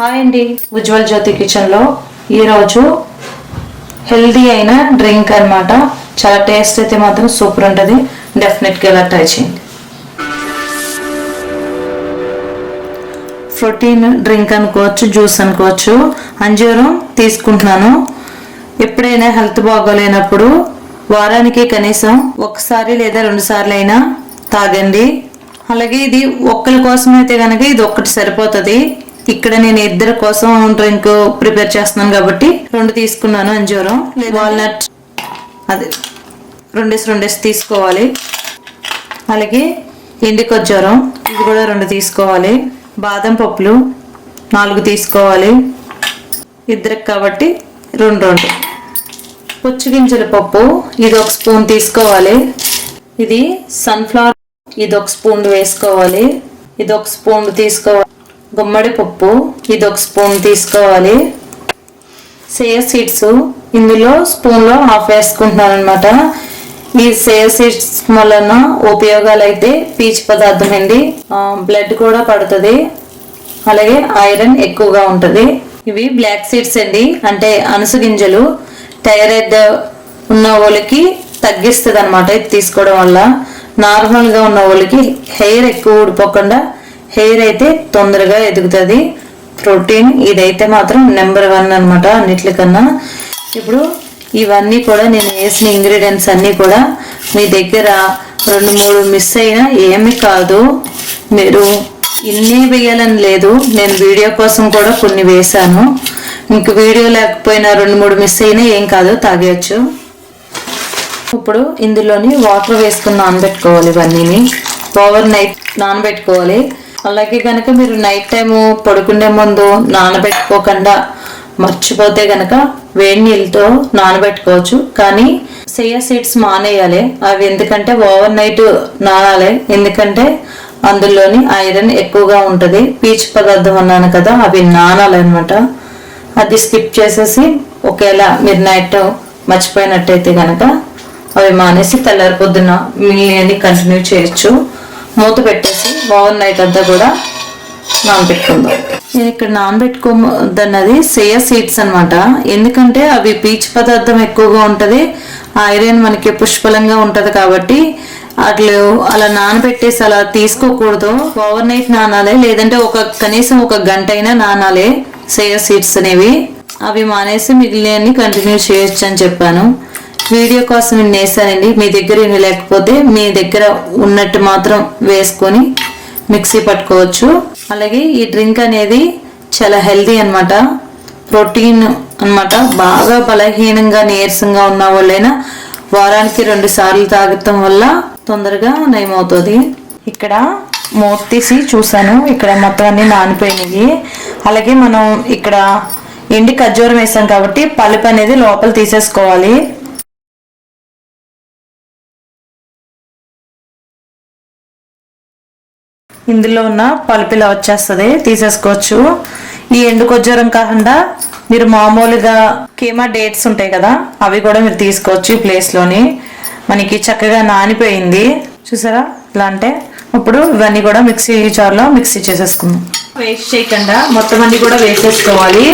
Hi అండి ఉజ్వల్ జ్యోతి కిచెన్లో. ఈరోజు హెల్దీ అయిన డ్రింక్ అనమాట చాలా టేస్ట్ అయితే మాత్రం సూపర్ ఉంటుంది. డెఫినెట్గా ఇలా ట్రై చేయండి. ప్రోటీన్ డ్రింక్ అనుకోవచ్చు జ్యూస్ అనుకోవచ్చు. అంజూరం తీసుకుంటున్నాను. ఎప్పుడైనా హెల్త్ బాగోలేనప్పుడు వారానికి కనీసం ఒకసారి లేదా రెండు సార్లు అయినా తాగండి. అలాగే ఇది ఒక్కరి కోసం అయితే కనుక ఇది ఒక్కటి సరిపోతుంది. ఇక్కడ నేను ఇద్దరి కోసం డ్రింక్ ప్రిపేర్ చేస్తున్నాను కాబట్టి రెండు తీసుకున్నాను అంజూరం వాల్నట్ అదే రెండేసి రెండేసి తీసుకోవాలి. అలాగే ఎండి ఖర్జూరం ఇది కూడా రెండు తీసుకోవాలి. బాదం పప్పులు నాలుగు తీసుకోవాలి. ఇద్దరికి కాబట్టి రెండు రెండు. పుచ్చిగింజల పప్పు ఇది ఒక స్పూన్ తీసుకోవాలి. ఇది సన్ఫ్లవర్ ఇది ఒక స్పూన్ వేసుకోవాలి. ఇది ఒక స్పూన్ తీసుకోవాలి. గుమ్మడి పప్పు ఇది ఒక స్పూన్ తీసుకోవాలి. సేయర్ సీడ్స్ ఇందులో స్పూన్లో హాఫ్ వేసుకుంటున్నాను అనమాట ఈ సేయ సీడ్స్ వలన ఉపయోగాలు అయితే పీచు పదార్థం అండి. బ్లడ్ కూడా పడుతుంది. అలాగే ఐరన్ ఎక్కువగా ఉంటుంది. ఇవి బ్లాక్ సీడ్స్ అండి. అంటే అనుసు గింజలు థైరాయిడ్ ఉన్న వాళ్ళకి తగ్గిస్తుంది అనమాట ఇది తీసుకోవడం వల్ల. నార్మల్గా ఉన్న వాళ్ళకి హెయిర్ ఎక్కువ ఊడిపోకుండా హెయిర్ అయితే తొందరగా ఎదుగుతుంది. ప్రోటీన్ ఇదైతే మాత్రం నెంబర్ వన్ అనమాట అన్నిట్లకన్నా. ఇప్పుడు ఇవన్నీ కూడా నేను వేసిన ఇంగ్రీడియంట్స్ అన్నీ కూడా మీ దగ్గర రెండు మూడు మిస్ అయినా ఏమి కాదు. మీరు ఇన్ని వేయాలని లేదు. నేను వీడియో కోసం కూడా కొన్ని వేశాను. మీకు వీడియో లేకపోయినా రెండు మూడు మిస్ అయినా ఏం కాదు తాగేయచ్చు. ఇప్పుడు ఇందులోని వాటర్ వేసుకుని నానబెట్టుకోవాలి ఇవన్నీని. ఓవర్ నైట్ నానబెట్టుకోవాలి. అలాగే కనుక మీరు నైట్ టైము పడుకునే ముందు నానబెట్టుకోకుండా మర్చిపోతే కనుక వేడి నీళ్ళతో నానబెట్టుకోవచ్చు. కానీ సేయా సీడ్స్ మానేయాలి. అవి ఎందుకంటే ఓవర్ నైట్ నానాలి. ఎందుకంటే అందులోని ఐరన్ ఎక్కువగా ఉంటుంది. పీచు పదార్థం అన్నాను కదా అవి నానాలన్నమాట. అది స్కిప్ చేసేసి ఒకవేళ మీరు నైట్ మర్చిపోయినట్టయితే కనుక అవి మానేసి తెల్లారి పొద్దున మిగిలిని కంటిన్యూ చేయొచ్చు. మూత పెట్టేసి ఓవర్ నైట్ అంతా కూడా నానబెట్టుకుందాం. నేను ఇక్కడ నానబెట్టుకోదన్నది సేయా సీడ్స్ అనమాట ఎందుకంటే అవి పీచు పదార్థం ఎక్కువగా ఉంటుంది ఐరన్ మనకి పుష్పలంగా ఉంటుంది కాబట్టి అట్లు అలా నానబెట్టేసి అలా తీసుకోకూడదు. ఓవర్ నైట్ నానాలి లేదంటే ఒక కనీసం ఒక గంట అయినా నానాలి సేయా సీడ్స్ అనేవి. అవి మానేసి మిగిలినవి కంటిన్యూ చేయొచ్చు అని చెప్పాను. వీడియో కోసం నేను వేసానండి మీ దగ్గర ఇవి లేకపోతే మీ దగ్గర ఉన్నట్టు మాత్రం వేసుకొని మిక్సీ పట్టుకోవచ్చు. అలాగే ఈ డ్రింక్ అనేది చాలా హెల్దీ అన్నమాట. ప్రోటీన్ అన్నమాట. బాగా బలహీనంగా నీరసంగా ఉన్న వాళ్ళైనా వారానికి రెండు సార్లు తాగటం వల్ల తొందరగా నయమవుతుంది. ఇక్కడ మూత తీసి చూసాను ఇక్కడ మొత్తం అన్ని నానిపోయినాయి. అలాగే మనం ఇక్కడ ఎండి ఖర్జూరం వేసాం కాబట్టి పలుపు అనేది లోపల తీసేసుకోవాలి. ఇందులో ఉన్న పలుపు ఇలా వచ్చేస్తుంది తీసేసుకోవచ్చు. ఈ ఎండు కాకుండా మీరు మామూలుగా కేమా డేట్స్ ఉంటాయి కదా అవి కూడా మీరు తీసుకోవచ్చు ఈ ప్లేస్లోని మనకి చక్కగా నానిపోయింది. చూసారా? ఇలా అంటే ఇప్పుడు ఇవన్నీ కూడా మిక్సీ జార్లో మిక్సీ చేసేసుకుందాం. వేస్ట్ చేయకుండా మొత్తం అన్ని కూడా వేసేసుకోవాలి.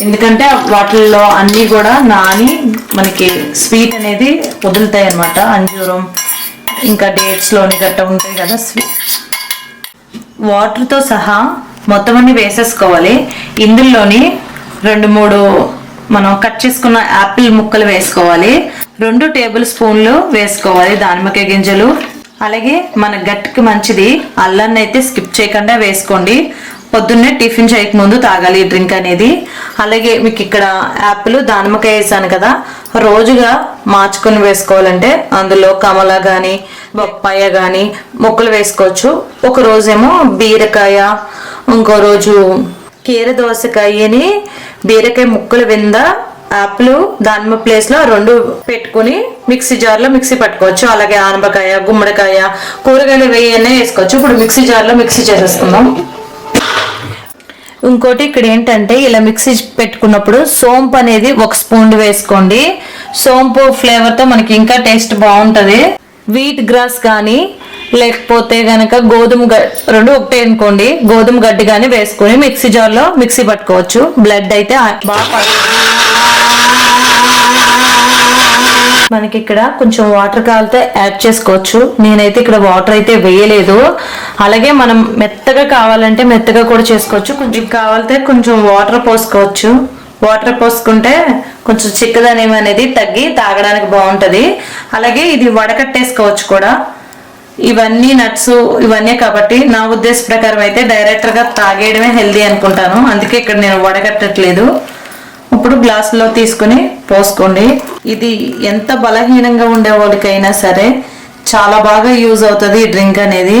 ఎందుకంటే వాటిల్లో అన్నీ కూడా నాని మనకి స్వీట్ అనేది వదులుతాయి అన్నమాట. అంజూరం ఇంకా డేట్స్లోని గట్ట ఉంటాయి కదా స్వీట్ వాటర్తో సహా మొత్తం అన్ని వేసేసుకోవాలి. ఇందులోని రెండు మూడు మనం కట్ చేసుకున్న యాపిల్ ముక్కలు వేసుకోవాలి. రెండు టేబుల్ స్పూన్లు వేసుకోవాలి దానిమ్మకాయ గింజలు. అలాగే మన గట్టికి మంచిది అల్లాన్ని అయితే స్కిప్ చేయకుండా వేసుకోండి. పొద్దున్నే టిఫిన్ చేయకముందు తాగాలి ఈ డ్రింక్ అనేది. అలాగే మీకు ఇక్కడ యాపిల్ దానిమ్మకాయ వేసాను కదా. రోజుగా మార్చుకొని వేసుకోవాలంటే అందులో కమల కానీ బొప్పాయ కానీ మొక్కలు వేసుకోవచ్చు. ఒక రోజేమో బీరకాయ ఇంకో రోజు కీర దోసకాయని బీరకాయ ముక్కలు వింద యాపిల్ దానిమ్మ ప్లేస్లో రెండు పెట్టుకుని మిక్సీ జార్లో మిక్సీ పట్టుకోవచ్చు. అలాగే ఆనపకాయ గుమ్మడికాయ కూరగాయలు వేయనే వేసుకోవచ్చు. ఇప్పుడు మిక్సీ జార్లో మిక్సీ చేసేసుకుందాం. ఇంకోటి ఇక్కడ ఏంటంటే ఇలా మిక్సీ పెట్టుకున్నప్పుడు సోంపు అనేది ఒక స్పూన్ వేసుకోండి. సోంపు ఫ్లేవర్తో మనకి ఇంకా టేస్ట్ బాగుంటుంది. వీట్ గ్రాస్ కానీ లేకపోతే గనక గోధుమ గ- రెండు ఒకటే అనుకోండి. గోధుమ గడ్డి కానీ వేసుకొని మిక్సీ జార్లో మిక్సీ పట్టుకోవచ్చు. బ్లడ్ అయితే బాగా పడుతుంది. మనకి ఇక్కడ కొంచెం వాటర్ కావాలితే యాడ్ చేసుకోవచ్చు. నేనైతే ఇక్కడ వాటర్ అయితే వేయలేదు. అలాగే మనం మెత్తగా కావాలంటే మెత్తగా కూడా చేసుకోవచ్చు. కొంచెం కావాలితే కొంచెం వాటర్ పోసుకోవచ్చు. వాటర్ పోసుకుంటే కొంచెం చిక్కదనం అనేది తగ్గి తాగడానికి బాగుంటుంది. అలాగే ఇది వడకట్టేసుకోవచ్చు కూడా. ఇవన్నీ నట్స్ ఇవన్నీ కాబట్టి నా ఉద్దేశ ప్రకారం అయితే డైరెక్ట్గా తాగేయడమే హెల్దీ అనుకుంటాను. అందుకే ఇక్కడ నేను వడగట్టట్లేదు ఇప్పుడు గ్లాసులో తీసుకుని పోసుకోండి. ఇది ఎంత బలహీనంగా ఉండే వాళ్ళకైనా సరే చాలా బాగా యూజ్ అవుతుంది ఈ డ్రింక్ అనేది.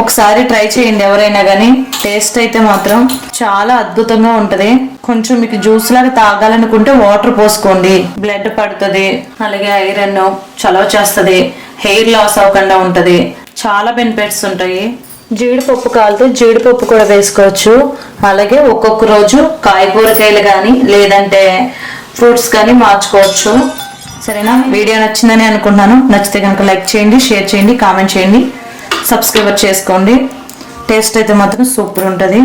ఒకసారి ట్రై చేయండి ఎవరైనా కానీ టేస్ట్ అయితే మాత్రం చాలా అద్భుతంగా ఉంటది. కొంచెం మీకు జ్యూస్ లాగా తాగాలనుకుంటే వాటర్ పోసుకోండి. బ్లడ్ పడుతుంది అలాగే ఐరన్ చలవ చేస్తుంది హెయిర్ లాస్ అవ్వకుండా ఉంటది. చాలా బెనిఫిట్స్ ఉంటాయి. జీడిపప్పు కాలితే జీడిపప్పు కూడా వేసుకోవచ్చు. అలాగే ఒక్కొక్క రోజు కాయగూరకాయలు కానీ లేదంటే ఫ్రూట్స్ కానీ మార్చుకోవచ్చు. సరేనా? వీడియో నచ్చిందని అనుకుంటున్నాను. నచ్చితే కనుక లైక్ చేయండి షేర్ చేయండి కామెంట్ చేయండి సబ్స్క్రైబర్ చేసుకోండి. టేస్ట్ అయితే మాత్రం సూపర్ ఉంటుంది.